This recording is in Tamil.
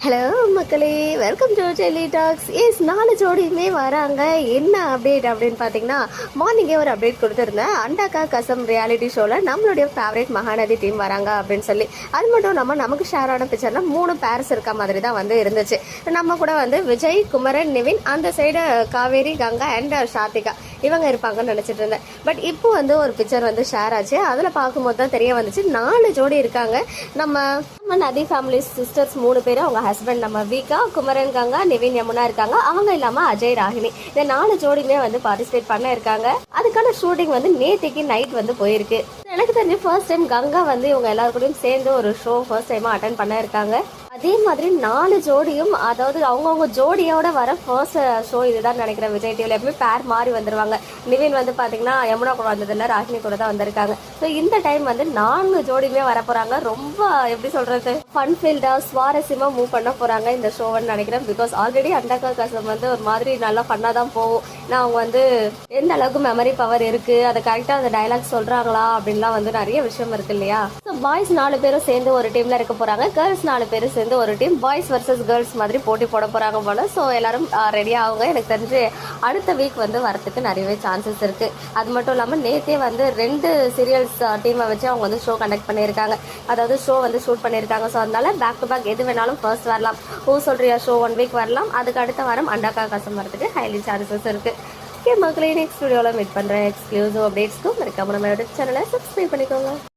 ஹலோ மக்களே welcome to Delhi talks yes நாலு ஜோடியுமே வராங்க. என்ன அப்டேட் அப்படின்னு பார்த்தீங்கன்னா மார்னிங்கே ஒரு அப்டேட் கொடுத்துருந்தேன். அண்டாக்கா கசம் ரியாலிட்டி ஷோவில் நம்மளுடைய ஃபேவரட் மகாநதி டீம் வராங்க அப்படின்னு சொல்லி. அது மட்டும் நம்ம நமக்கு ஷேர் ஆன பிக்சரில் மூணு பேர்ஸ் இருக்க மாதிரி தான் வந்து இருந்துச்சு. நம்ம கூட வந்து விஜய் குமரன் நிவின் அந்த சைடு காவேரி கங்கா அண்ட் சாத்திகா இவங்க இருப்பாங்கன்னு நினச்சிட்டு இருந்தேன். பட் இப்போ வந்து ஒரு பிக்சர் வந்து ஷேர் ஆச்சு. அதில் பார்க்கும்போது தான் தெரிய வந்துச்சு. நாலு ஜோடி இருக்காங்க. நம்ம நம்ம நதி ஃபேமிலி சிஸ்டர்ஸ் மூணு பேரும் அவங்க ஹஸ்பண்ட் நம்ம விகா குமரன் கங்கா நிவின் யமுனா இருக்காங்க. அவங்க இல்லாம அஜய் ராகினி. இந்த நாலு ஜோடியுமே வந்து பார்ட்டிசிபேட் பண்ண இருக்காங்க. அதுக்கான ஷூட்டிங் வந்து நேத்திக்கு நைட் வந்து போயிருக்கு. எனக்கு தெரிஞ்சு ஃபர்ஸ்ட் டைம் கங்கா வந்து இவங்க எல்லாருக்கூடையும் சேர்ந்து ஒரு ஷோ ஃபர்ஸ்ட் டைமா அட்டன் பண்ண இருக்காங்க. அதே மாதிரி நாலு ஜோடியும் அதாவது அவங்கவுங்க ஜோடியோட வர ஃபர்ஸ்ட் ஷோ இதுதான் நினைக்கிறேன் விஜய் டிவியில் எப்பவுமே பேர் மாறி வந்துருவாங்க. நிவின் வந்து பார்த்தீங்கன்னா யமுனா கூட வந்ததில்ல ராகினி கூட தான் வந்திருக்காங்க. ஸோ இந்த டைம் வந்து நான்கு ஜோடியுமே வர போகிறாங்க ரொம்ப எப்படி சொல்கிறது ஃபன் ஃபீல்டாக சுவாரஸ்யமாக மூவ் பண்ண போகிறாங்க இந்த ஷோன்னு நினைக்கிறேன். பிகாஸ் ஆல்ரெடி அண்டக்கா கசம் வந்து ஒரு மாதிரி நல்லா ஃபன்னாக தான் போகும். நான் அவங்க வந்து எந்த அளவுக்கு மெமரி பவர் இருக்குது அதை கரெக்டாக அந்த டைலாக் சொல்கிறாங்களா அப்படின்லாம் வந்து நிறைய விஷயம் இருக்கு இல்லையா? ஸோ பாய்ஸ் நாலு பேரும் சேர்ந்து ஒரு டீமில் இருக்க போகிறாங்க கேர்ள்ஸ் நாலு பேரும் சேர்ந்து ஒரு டீம் பாய்ஸ் வர்சஸ் கேர்ள்ஸ் மாதிரி போட்டி போட போகிறாங்க போல. ஸோ எல்லாரும் ரெடி ஆகுங்க. எனக்கு தெரிஞ்சு அடுத்த வீக் வந்து வரத்துக்கு நிறையவே சான்சஸ் இருக்குது அது மட்டும் இல்லாமல் நேற்றே வந்து ரெண்டு சீரியல்ஸ் டீமை வச்சு அவங்க வந்து ஷோ கண்டக்ட் பண்ணியிருக்காங்க. அதாவது ஷோ வந்து ஷூட் பண்ணியிருக்காங்க. ஸோ அதனால பேக் டு பேக் எது வேணாலும் ஃபர்ஸ்ட் வரலாம். ஊ சொல்கிறியா ஷோ ஒன் வீக் வரலாம். அதுக்கு அடுத்த வாரம் அண்டாக்கா கசம் வரதுக்கு ஹைலி சான்சஸ் இருக்குது ஓகே மக்களே நெக்ஸ்ட் வீடியோவில் மீட் பண்ணுறேன் எக்ஸ்க்ளூசிவ் அப்டேட்ஸ்க்கும் மறக்காம நம்ம சேனலை சப்ஸ்கிரைப் பண்ணிக்கோங்க.